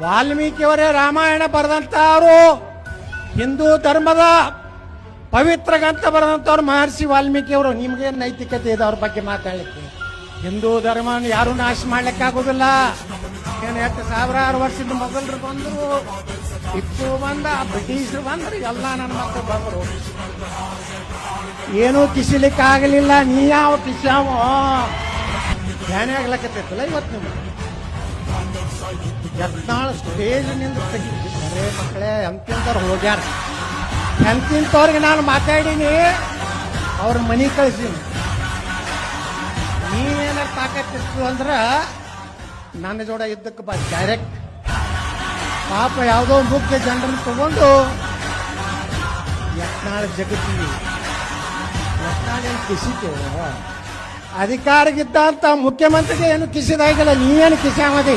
ವಾಲ್ಮೀಕಿಯವರೇ ರಾಮಾಯಣ ಬರೆದಂತವರು ಹಿಂದೂ ಧರ್ಮದ ಪವಿತ್ರ ಗ್ರಂಥ ಬರೆದಂಥವ್ರು ಮಹರ್ಷಿ ವಾಲ್ಮೀಕಿಯವರು. ನಿಮ್ಗೆ ನೈತಿಕತೆ ಇದೆ ಅವ್ರ ಬಗ್ಗೆ ಮಾತಾಡಲಿಕ್ಕೆ? ಹಿಂದೂ ಧರ್ಮವನ್ನು ಯಾರು ನಾಶ ಮಾಡ್ಲಿಕ್ಕೆ ಆಗೋದಿಲ್ಲ ಏನು ಎಷ್ಟು ಸಾವಿರಾರು ವರ್ಷದ ಮೊಘಲರು ಬಂದರು ಇತ್ತು ಬಂದ, ಬ್ರಿಟಿಷರು ಬಂದ್ರು, ಎಲ್ಲ ನನ್ನ ಮಕ್ಕಳು ಬಂದರು. ಏನೂ ಕಿಸಿಲಿಕ್ಕೆ ಆಗಲಿಲ್ಲ ನೀ ಯಾವ ಕಿಸ್ಯಾವ? ಧ್ಯಾನ ಆಗ್ಲಕತ್ತೈತಲ್ಲ ಇವತ್ತು ನಿಮ್ಗೆ? ಯತ್ನಾಳ್ ಸ್ಟೇಜ್ನಿಂದ ತೆಗಿತಾರೆ ಮಕ್ಕಳೇ, ಎಂತಿಂತವ್ರು ಹೋಗ್ಯಾರ? ಎಂತಿಂತವ್ರಿಗೆ ನಾನು ಮಾತಾಡೀನಿ, ಅವ್ರ ಮನಿ ಕಳಿಸೀನಿ. ನೀನೇನಾರ ತಾಕತ್ತಿತ್ತು ಅಂದ್ರೆ ನನ್ನ ಜೋಡ ಇದ್ದಕ್ಕೆ ಬಾ ಡೈರೆಕ್ಟ್ ಪಾಪ ಯಾವುದೋ ಮುಖ್ಯ ಜನರನ್ನು ತಗೊಂಡು ಯತ್ನಾಳ ಜಗತ್ತಿಗೆ. ಯತ್ನಾಳ ಏನು ಕಿಸಿತೇವ ಅಧಿಕಾರಗಿದ್ದಂತ ಮುಖ್ಯಮಂತ್ರಿಗೆ ಏನು ಕಿಸಿದಾಗಿಲ್ಲ ನೀವೇನು ಕಿಸಾಮದಿ